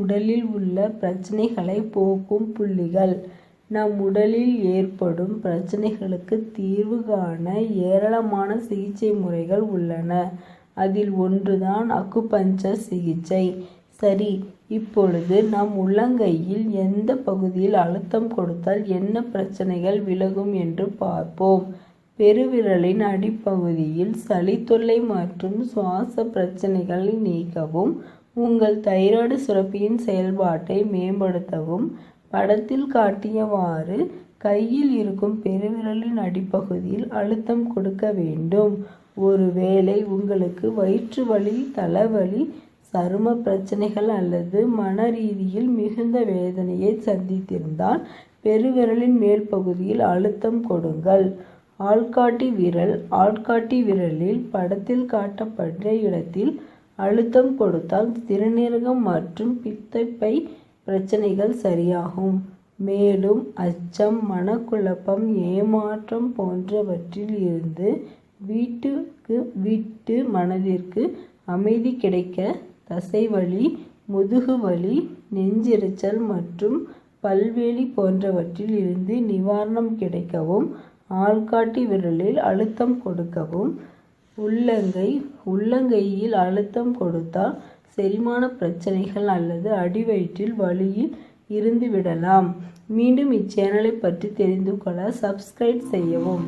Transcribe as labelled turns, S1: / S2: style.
S1: உடலில் உள்ள பிரச்சனைகளை போக்கும் புள்ளிகள். நம் உடலில் ஏற்படும் பிரச்சனைகளுக்கு தீர்வு காண ஏராளமான சிகிச்சை முறைகள் உள்ளன. அதில் ஒன்றுதான் அக்குபஞ்சர் சிகிச்சை. சரி இப்பொழுது நம் உள்ளங்கையில் எந்த பகுதியில் அழுத்தம் கொடுத்தால் என்ன பிரச்சனைகள் விலகும் என்று பார்ப்போம். பெருவிரலின் அடிப்பகுதியில் சளி தொல்லை மற்றும் சுவாச பிரச்சனைகளை நீக்கவும் உங்கள் தைராய்டு சுரப்பியின் செயல்பாட்டை மேம்படுத்தவும் படத்தில் காட்டியவாறு கையில் இருக்கும் பெருவிரலின் அடிப்பகுதியில் அழுத்தம் கொடுக்க வேண்டும். ஒருவேளை உங்களுக்கு வயிற்று வலி தலைவலி சரும பிரச்சனைகள் அல்லது மன ரீதியில் மிகுந்த வேதனையை சந்தித்திருந்தால் பெருவிரலின் மேல் பகுதியில் அழுத்தம் கொடுங்கள். ஆள்காட்டி விரல் ஆள்காட்டி விரலில் படத்தில் காட்டப்பட்ட இடத்தில் அழுத்தம் கொடுத்தால் சிறுநீரகம் மற்றும் பித்தப்பை பிரச்சனைகள் சரியாகும். மேலும் அச்சம் மனக்குழப்பம் ஏமாற்றம் போன்றவற்றில் இருந்து வீட்டுக்கு வீட்டு மனதிற்கு அமைதி கிடைக்க தசைவலி முதுகு வலி நெஞ்செரிச்சல் மற்றும் பல்வேலி போன்றவற்றில் இருந்து நிவாரணம் கிடைக்கவும் ஆள்காட்டி விரலில் அழுத்தம் கொடுக்கவும் உள்ளங்கை உள்ளங்கையில் அழுத்தம் கொடுத்தால் செரிமான பிரச்சனைகள் அல்லது அடிவயிற்றில் வலியில் இருந்துவிடலாம். மீண்டும் இச்சேனலை பற்றி தெரிந்து கொள்ள சப்ஸ்கிரைப் செய்யவும்.